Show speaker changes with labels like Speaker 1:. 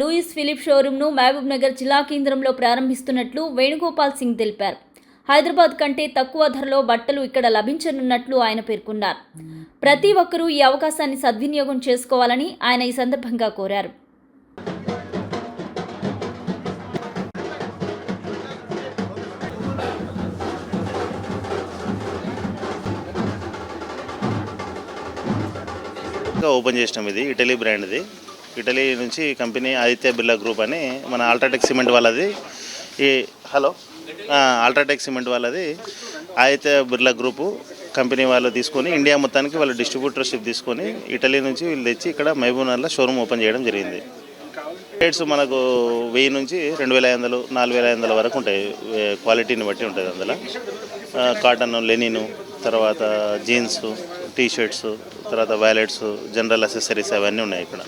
Speaker 1: Louis Philippe షోరూంను Mahabubnagar జిల్లా కేంద్రంలో ప్రారంభిస్తున్నట్లు వేణుగోపాల్ సింగ్ తెలిపారు. హైదరాబాద్ కంటే తక్కువ ధరలో బట్టలు ఇక్కడ లభించనున్నట్లు ఆయన పేర్కొన్నారు. ప్రతి ఒక్కరూ ఈ అవకాశాన్ని సద్వినియోగం చేసుకోవాలని ఆయన ఈ సందర్భంగా కోరారు.
Speaker 2: ఓపెన్ చేసినాం ఇది ఇటలీ బ్రాండ్ది. ఇటలీ నుంచి కంపెనీ ఆదిత్య బిర్లా గ్రూప్ అని మన అల్ట్రాటెక్ సిమెంట్ వాళ్ళది. ఈ హలో? ఆల్ట్రాటెక్ అల్ట్రాటెక్ సిమెంట్ వాళ్ళది. ఆదిత్య బిర్లా గ్రూపు కంపెనీ వాళ్ళు తీసుకొని ఇండియా మొత్తానికి వాళ్ళ డిస్ట్రిబ్యూటర్షిప్ తీసుకొని ఇటలీ నుంచి వీళ్ళు తెచ్చి ఇక్కడ మహబూబ్నగర్లో షోరూమ్ ఓపెన్ చేయడం జరిగింది. రేట్స్ మనకు వెయ్యి నుంచి రెండు వేల ఐదు వందలు నాలుగు వేల ఐదు వందల వరకు ఉంటాయి. క్వాలిటీని బట్టి ఉంటుంది అందులో. కాటన్ లెనిను తర్వాత జీన్స్ టీ షర్ట్స్ తర్వాత వ్యాలెట్స్ జనరల్ అసెసరీస్ అవన్నీ ఉన్నాయి ఇక్కడ.